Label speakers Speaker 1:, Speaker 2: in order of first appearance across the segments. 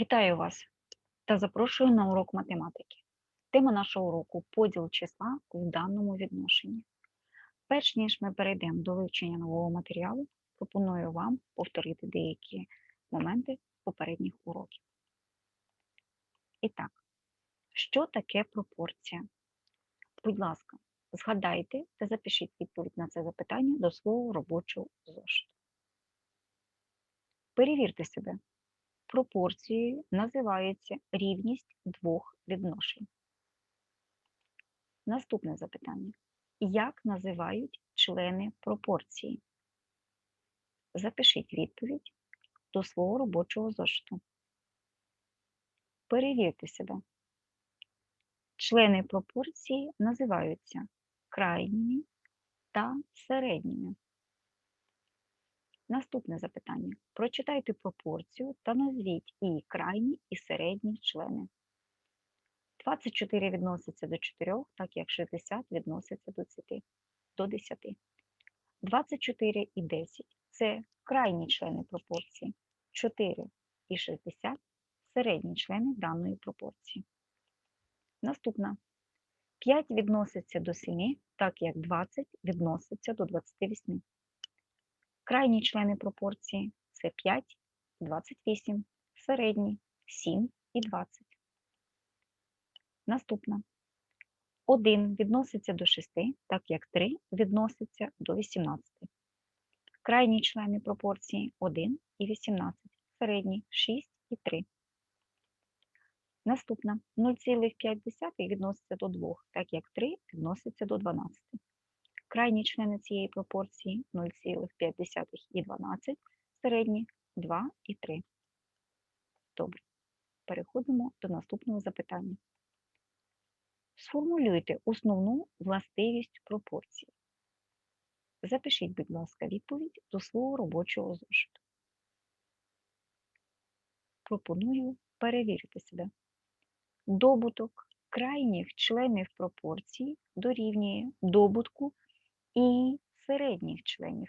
Speaker 1: Вітаю вас та запрошую на урок математики. Тема нашого уроку поділ числа в даному відношенні. Перш ніж ми перейдемо до вивчення нового матеріалу, пропоную вам повторити деякі моменти попередніх уроків. І так, що таке пропорція? Будь ласка, згадайте та запишіть відповідь на це запитання до свого робочого зошиту. Перевірте себе. Пропорцією називається рівність двох відношень. Наступне запитання. Як називають члени пропорції? Запишіть відповідь до свого робочого зошиту. Перевірте себе. Члени пропорції називаються крайніми та середніми. Наступне запитання. Прочитайте пропорцію та назвіть її крайні і середні члени. 24 відноситься до 4, так як 60 відноситься до 10. До 10. 24 і 10 це крайні члени пропорції. 4 і 60 середні члени даної пропорції. Наступна. 5 відноситься до 7, так як 20 відноситься до 28. Крайні члени пропорції це 5 і 28, середні 7 і 20. Наступна. 1 відноситься до 6, так як 3 відноситься до 18. Крайні члени пропорції 1 і 18, середні 6 і 3. Наступна 0,5 відноситься до 2, так як 3 відноситься до 12. Крайні члени цієї пропорції 0,5 і 12, середні 2 і 3. Добре. Переходимо до наступного запитання. Сформулюйте основну властивість пропорції. Запишіть, будь ласка, відповідь до свого робочого зошиту. Пропоную перевірити себе. Добуток крайніх членів пропорції дорівнює добутку і середніх членів.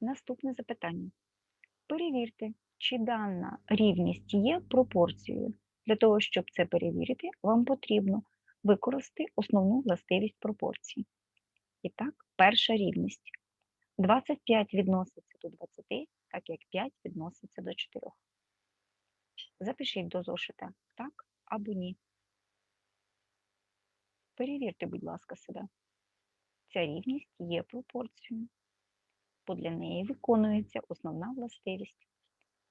Speaker 1: Наступне запитання. Перевірте, чи дана рівність є пропорцією. Для того, щоб це перевірити, вам потрібно використати основну властивість пропорції. І так, перша рівність. 25 відноситься до 20, так як 5 відноситься до 4. Запишіть до зошита так або ні. Перевірте, будь ласка, себе. Ця рівність є пропорцією, бо для неї виконується основна властивість.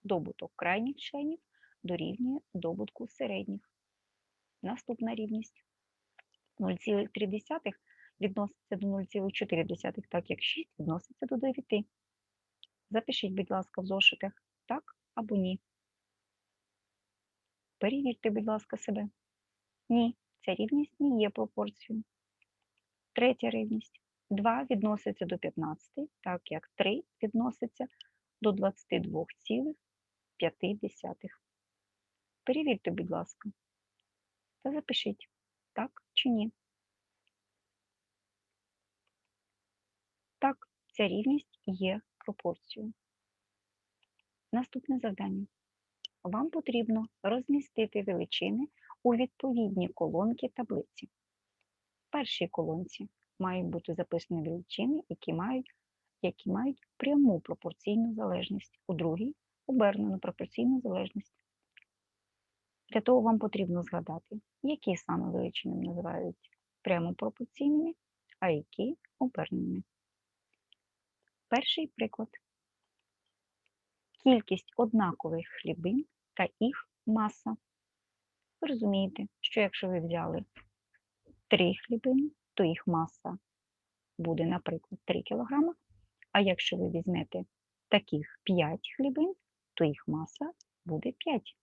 Speaker 1: Добуток крайніх членів дорівнює добутку середніх. Наступна рівність 0,3 відноситься до 0,4, так як 6 відноситься до 9. Запишіть, будь ласка, в зошитах так або ні. Перевірте, будь ласка, себе. Ні, ця рівність не є пропорцією. Третя рівність. 2 відноситься до 15, так як 3 відноситься до 22,5. Перевірте, будь ласка, та запишіть, так чи ні. Так, ця рівність є пропорцією. Наступне завдання. Вам потрібно розмістити величини у відповідні колонки таблиці. В першій колонці мають бути записані величини, які мають які мають пряму пропорційну залежність, у другій обернену пропорційну залежність. Для того вам потрібно згадати, які саме величини називають прямо пропорційними, а які оберненими. Перший приклад. Кількість однакових хлібин та їх маса. Ви розумієте, що якщо ви взяли 3 хлібини, то їх маса буде, наприклад, 3 кг, а якщо ви візьмете таких 5 хлібин, то їх маса буде 5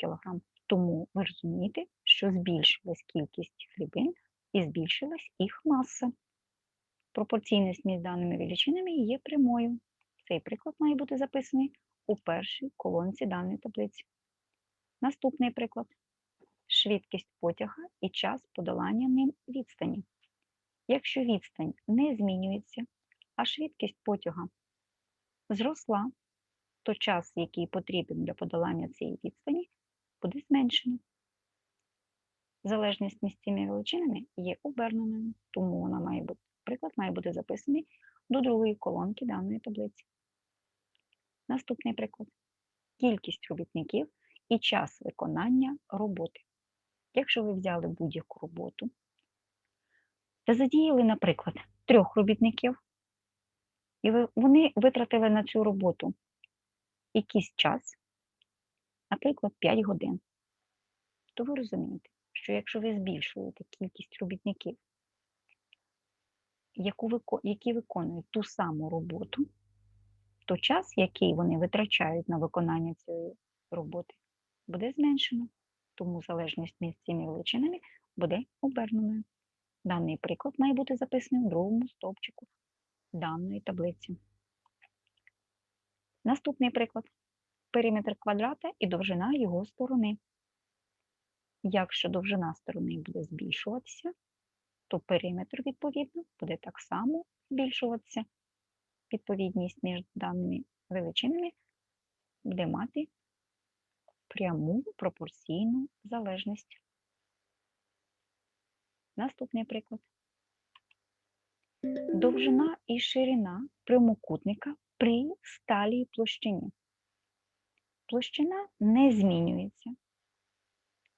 Speaker 1: кг. Тому ви розумієте, що збільшилась кількість хлібин і збільшилась їх маса. Пропорційність між даними величинами є прямою. Цей приклад має бути записаний у першій колонці даної таблиці. Наступний приклад швидкість потяга і час подолання ним відстані. Якщо відстань не змінюється, а швидкість потяга зросла, то час, який потрібен для подолання цієї відстані, буде зменшено. Залежність між цими величинами є оберненою, тому вона має бути, приклад має бути записаний до другої колонки даної таблиці. Наступний приклад. Кількість робітників і час виконання роботи. Якщо ви взяли будь-яку роботу та задіяли, наприклад, трьох робітників, і вони витратили на цю роботу якийсь час, наприклад, 5 годин, то ви розумієте, що якщо ви збільшуєте кількість робітників, які виконують ту саму роботу, то час, який вони витрачають на виконання цієї роботи, буде зменшено. Тому залежність між цими величинами буде оберненою. Даний приклад має бути записаний в другому стовпчику даної таблиці. Наступний приклад. Периметр квадрата і довжина його сторони. Якщо довжина сторони буде збільшуватися, то периметр, відповідно, буде так само збільшуватися. Відповідність між даними величинами буде мати пряму пропорційну залежність. Наступний приклад. Довжина і ширина прямокутника при сталій площині. Площина не змінюється.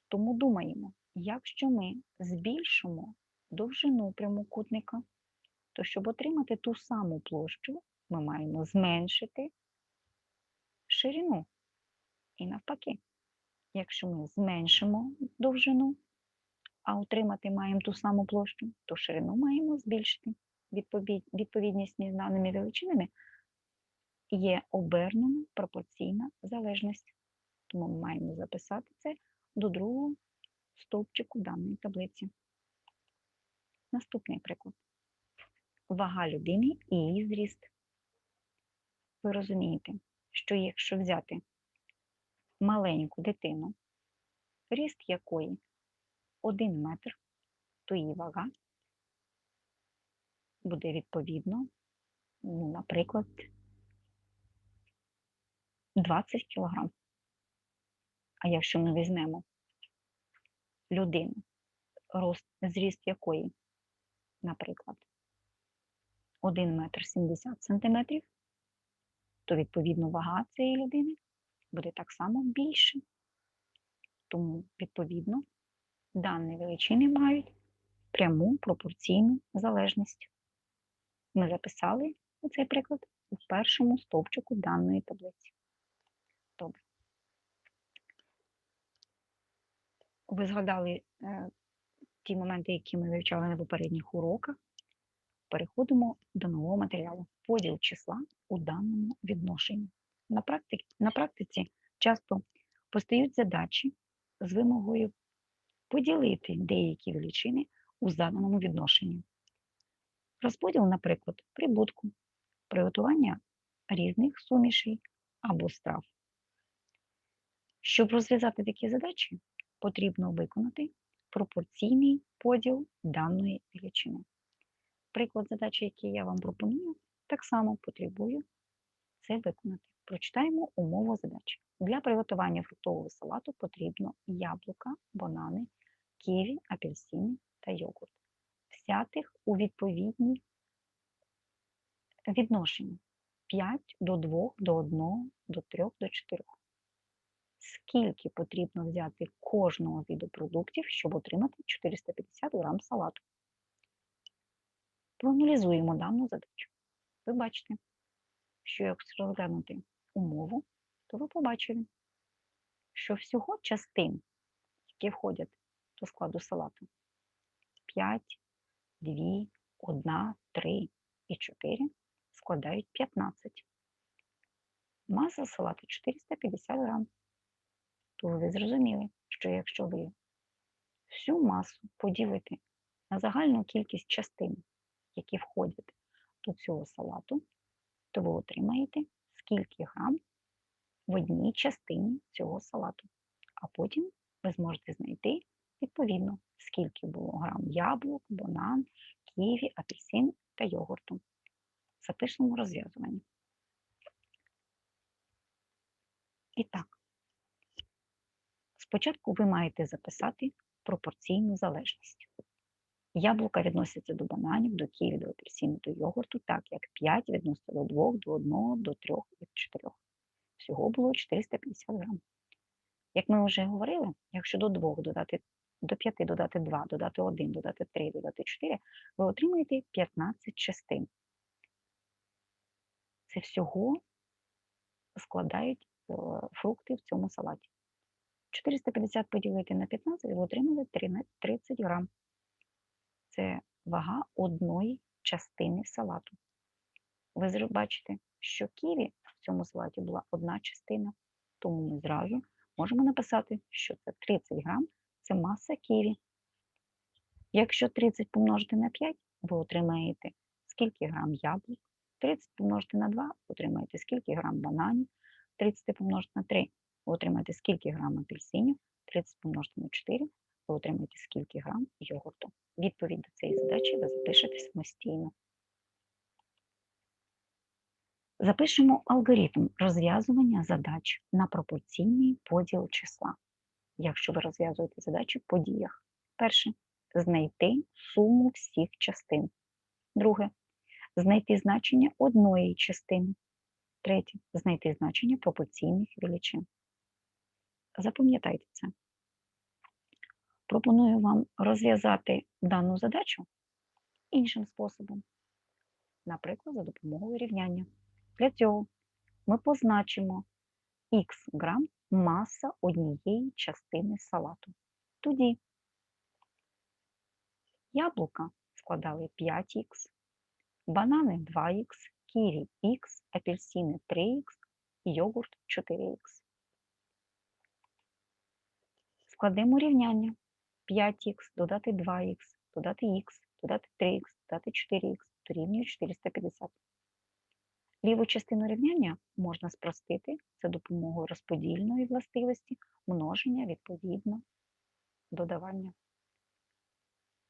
Speaker 1: Тому думаємо, якщо ми збільшимо довжину прямокутника, то щоб отримати ту саму площу, ми маємо зменшити ширину. І навпаки, якщо ми зменшимо довжину, а отримати маємо ту саму площу, то ширину маємо збільшити. Відповідність між даними величинами є обернена пропорційна залежність. Тому ми маємо записати це до другого стовпчику даної таблиці. Наступний приклад. Вага людини і її зріст. Ви розумієте, що якщо взяти маленьку дитину, ріст якої 1 метр, то її вага буде відповідно, ну, наприклад, 20 кг. А якщо ми візьмемо людину, рост, зріст якої, наприклад, 1 метр 70 сантиметрів, то відповідно вага цієї людини буде так само більше. Тому, відповідно, дані величини мають пряму пропорційну залежність. Ми записали цей приклад у першому стовпчику даної таблиці. Добре. Ви згадали е, ті моменти, які ми вивчали на попередніх уроках. Переходимо до нового матеріалу. Поділ числа у даному відношенні. На практиці, на практиці часто постають задачі з вимогою поділити деякі величини у заданому відношенні. Розподіл, наприклад, прибутку, приготування різних сумішей або страв. Щоб розв'язати такі задачі, потрібно виконати пропорційний поділ даної величини. Приклад задачі, який я вам пропоную, так само потребує це виконати. Прочитаємо умову задачі. Для приготування фруктового салату потрібно яблука, банани, ківі, апельсини та йогурт. Взятих у відповідні відношення 5 до 2 до 1 до 3 до 4. Скільки потрібно взяти кожного виду продуктів, щоб отримати 450 грам салату? Проаналізуємо дану задачу. Ви бачите, що якщо розглянути умову, то ви побачили, що всього частин, які входять до складу салату, 5, 2, 1, 3 і 4 складають 15. Маса салату 450 грам. То ви зрозуміли, що якщо ви всю масу поділите на загальну кількість частин, які входять до цього салату, то ви отримаєте скільки грам в одній частині цього салату. А потім ви зможете знайти відповідно, скільки було грам яблук, банан, ківі, апельсин та йогурту. Запишемо розв'язування. І так, спочатку ви маєте записати пропорційну залежність. Яблука відносяться до бананів, до ківі, до апельсину, до йогурту, так як 5 відноситься до 2, до 1, до 3 і до 4. Всього було 450 грам. Як ми вже говорили, якщо до 2 додати до 5 додати 2, додати 1, додати 3, додати 4, ви отримаєте 15 частин. Це всього складають е, фрукти в цьому салаті. 450 поділити на 15, ви отримали 30 грам. Це вага одної частини салату. Ви бачите, що ківі в цьому салаті була одна частина, тому ми зразу можемо написати, що це 30 грам це маса ківі. Якщо 30 помножити на 5, ви отримаєте скільки грам яблук, 30 помножити на 2, отримаєте скільки грам бананів, 30 помножити на 3, ви отримаєте скільки грам апельсинів, 30 помножити на 4, ви отримаєте скільки грам йогурту. Відповідь до цієї задачі ви запишете самостійно. Запишемо алгоритм розв'язування задач на пропорційний поділ числа. Якщо ви розв'язуєте задачі по діях. Перше знайти суму всіх частин. Друге знайти значення одної частини. Третє знайти значення пропорційних величин. Запам'ятайте це. Пропоную вам розв'язати дану задачу іншим способом, наприклад, за допомогою рівняння. Для цього ми позначимо х грам маса однієї частини салату. Тоді яблука складали 5х, банани 2х, ківі х, апельсини 3х йогурт 4х. Складемо рівняння 5х, додати 2х, додати х, додати 3х, додати 4х, дорівнює 450. Ліву частину рівняння можна спростити за допомогою розподільної властивості множення відповідно додавання.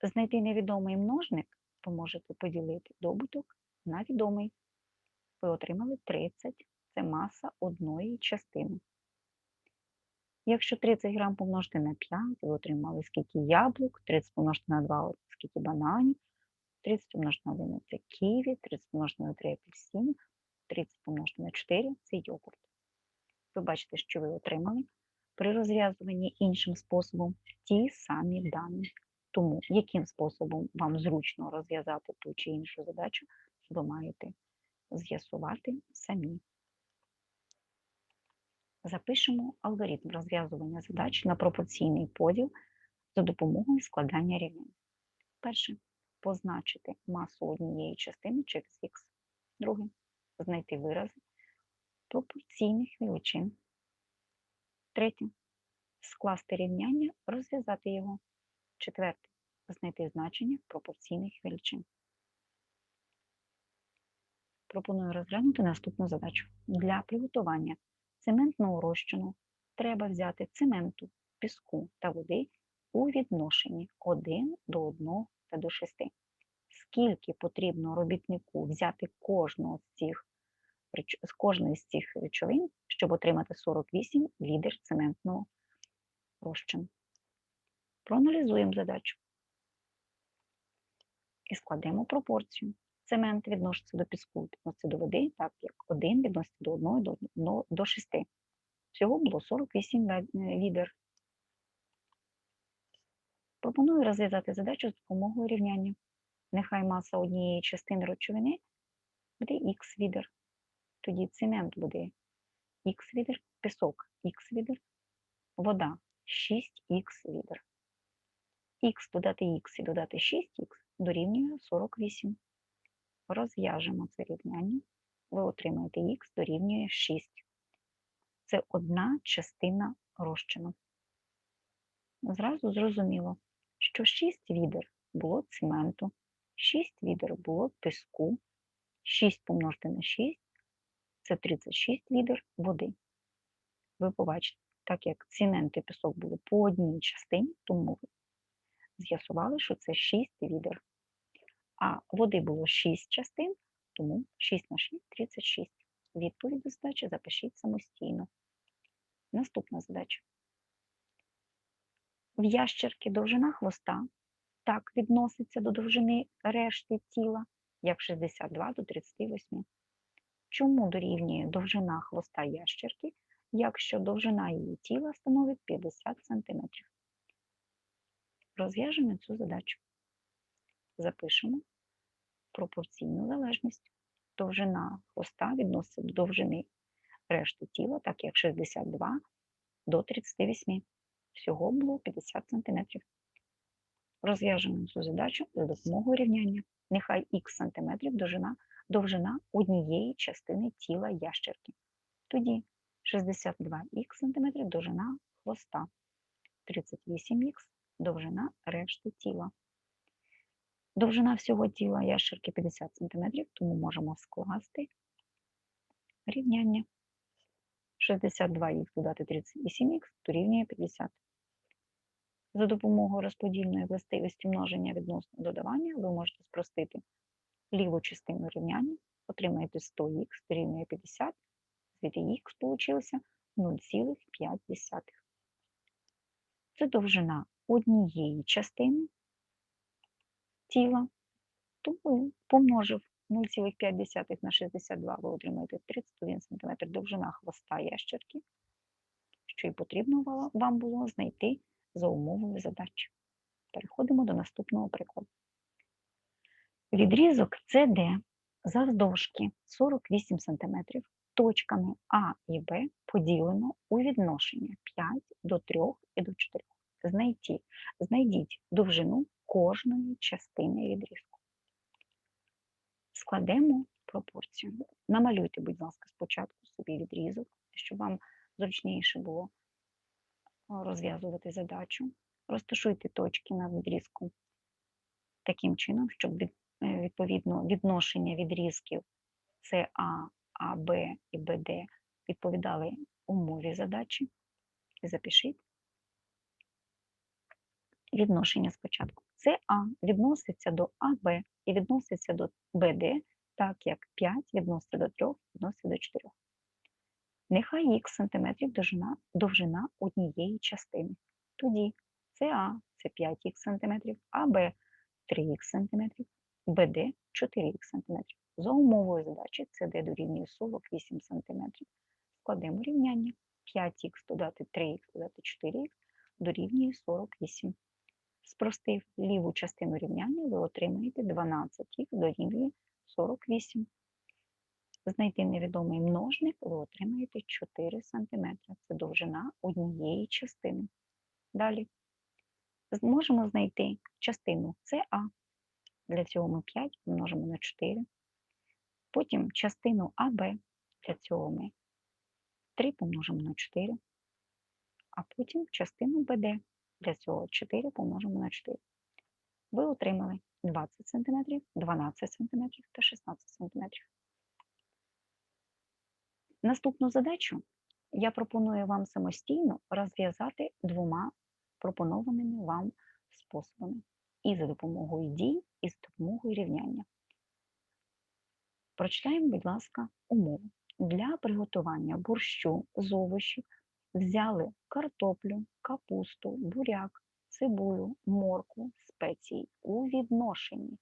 Speaker 1: Знайти невідомий множник ви можете поділити добуток на відомий. Ви отримали 30 це маса одної частини. Якщо 30 грам помножити на 5, ви отримали скільки яблук, 30 помножити на 2 скільки бананів, 30 помножити на 1 це ківі, 30 помножити на 3 апельсини, 30 помножити на 4 це йогурт. Ви бачите, що ви отримали при розв'язуванні іншим способом ті самі дані. Тому, яким способом вам зручно розв'язати ту чи іншу задачу, ви маєте з'ясувати самі. Запишемо алгоритм розв'язування задач на пропорційний поділ за допомогою складання рівнянь. Перше позначити масу однієї частини через х. Друге знайти вирази пропорційних величин. Третє. Скласти рівняння, розв'язати його. Четверте. Знайти значення пропорційних величин. Пропоную розглянути наступну задачу. Для приготування цементного розчину треба взяти цементу, піску та води у відношенні 1 до 1 та до 6 скільки потрібно робітнику взяти кожного з цих, з кожної з цих речовин, щоб отримати 48 лідер цементного розчину. Проаналізуємо задачу і складемо пропорцію. Цемент відноситься до піску, відноситься до води, так як 1 відноситься до 1 до, до 6. Всього було 48 відер. Пропоную розв'язати задачу з допомогою рівняння. Нехай маса однієї частини речовини буде х відер. Тоді цемент буде х відер, пісок х відер, вода 6х відер. Х додати х і додати 6х дорівнює 48. Розв'яжемо це рівняння. Ви отримаєте х дорівнює 6. Це одна частина розчину. Зразу зрозуміло, що 6 відер було цементу. 6 відер було піску, 6 помножити на 6 це 36 відер води. Ви побачите, так як цемент і пісок були по одній частині, тому ви з'ясували, що це 6 відер. А води було 6 частин, тому 6 на 6 36. Відповідь до здачі запишіть самостійно. Наступна задача. В ящерки довжина хвоста так відноситься до довжини решти тіла, як 62 до 38. Чому дорівнює довжина хвоста ящерки, якщо довжина її тіла становить 50 см? Розв'яжемо цю задачу. Запишемо пропорційну залежність. Довжина хвоста відноситься до довжини решти тіла, так як 62 до 38. Всього було 50 см. Розв'яжемо цю задачу за допомогою рівняння. Нехай х сантиметрів довжина, довжина однієї частини тіла ящерки. Тоді 62х сантиметрів довжина хвоста, 38х довжина решти тіла. Довжина всього тіла ящерки 50 см, тому можемо скласти рівняння. 62х додати 38х дорівнює 50. За допомогою розподільної властивості множення відносно додавання ви можете спростити ліву частину рівняння, отримаєте 100х дорівнює 50, звідти х получилося 0,5. Це довжина однієї частини тіла, тому помножив 0,5 на 62, ви отримаєте 31 см довжина хвоста ящерки, що і потрібно вам було знайти за умовою задачі. Переходимо до наступного прикладу. Відрізок CD завдовжки 48 см точками А і Б поділено у відношення 5 до 3 і до 4. Знайдіть, знайдіть довжину кожної частини відрізку. Складемо пропорцію. Намалюйте, будь ласка, спочатку собі відрізок, щоб вам зручніше було розв'язувати задачу. Розташуйте точки на відрізку таким чином, щоб е, відповідно відношення відрізків СА, АБ і БД відповідали умові задачі. Запишіть відношення спочатку. СА відноситься до АБ і відноситься до БД, так як 5 відноситься до 3, відноситься до 4. Нехай х сантиметрів довжина, довжина однієї частини. Тоді СА це 5х сантиметрів, АБ 3х сантиметрів, БД 4х сантиметрів. За умовою задачі СД дорівнює 48 сантиметрів. Складемо рівняння. 5х додати 3х додати 4х дорівнює 48. Спростив ліву частину рівняння, ви отримаєте 12х дорівнює 48. Знайти невідомий множник, ви отримаєте 4 см. Це довжина однієї частини. Далі зможемо знайти частину СА. Для цього ми 5 помножимо на 4. Потім частину АБ. Для цього ми 3 помножимо на 4. А потім частину БД. Для цього 4 помножимо на 4. Ви отримали 20 см, 12 см та 16 см. Наступну задачу я пропоную вам самостійно розв'язати двома пропонованими вам способами. І за допомогою дій, і за допомогою рівняння. Прочитаємо, будь ласка, умову. Для приготування борщу з овочів взяли картоплю, капусту, буряк, цибулю, морку, спеції у відношенні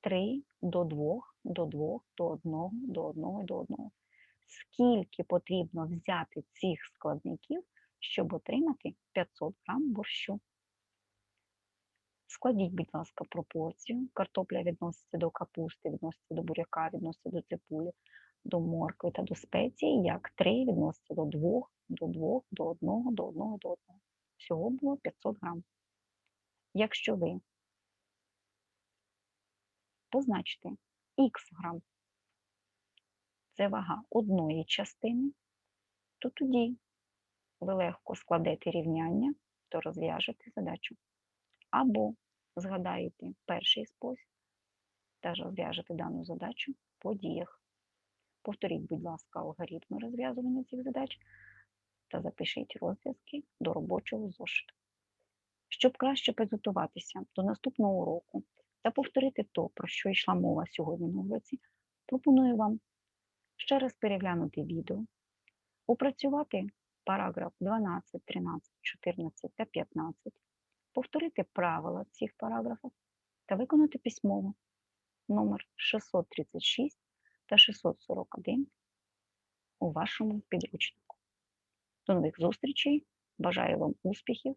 Speaker 1: 3 до 2, до 2, до 1, до 1, до 1. Скільки потрібно взяти цих складників, щоб отримати 500 грам борщу? Складіть, будь ласка, пропорцію. Картопля відноситься до капусти, відноситься до буряка, відноситься до цибулі, до моркви та до спеції, як 3 відноситься до 2, до 2, до 1, до 1, до 1. Всього було 500 грам. Якщо ви позначите х грам, це вага одної частини, то тоді ви легко складете рівняння, то розв'яжете задачу. Або згадаєте перший спосіб та розв'яжете дану задачу по діях. Повторіть, будь ласка, алгоритми розв'язування цих задач та запишіть розв'язки до робочого зошиту. Щоб краще підготуватися до наступного уроку та повторити то, про що йшла мова сьогодні на уроці, пропоную вам ще раз переглянути відео, опрацювати параграф 12, 13, 14 та 15, повторити правила цих параграфів та виконати письмово номер 636 та 641 у вашому підручнику. До нових зустрічей! Бажаю вам успіхів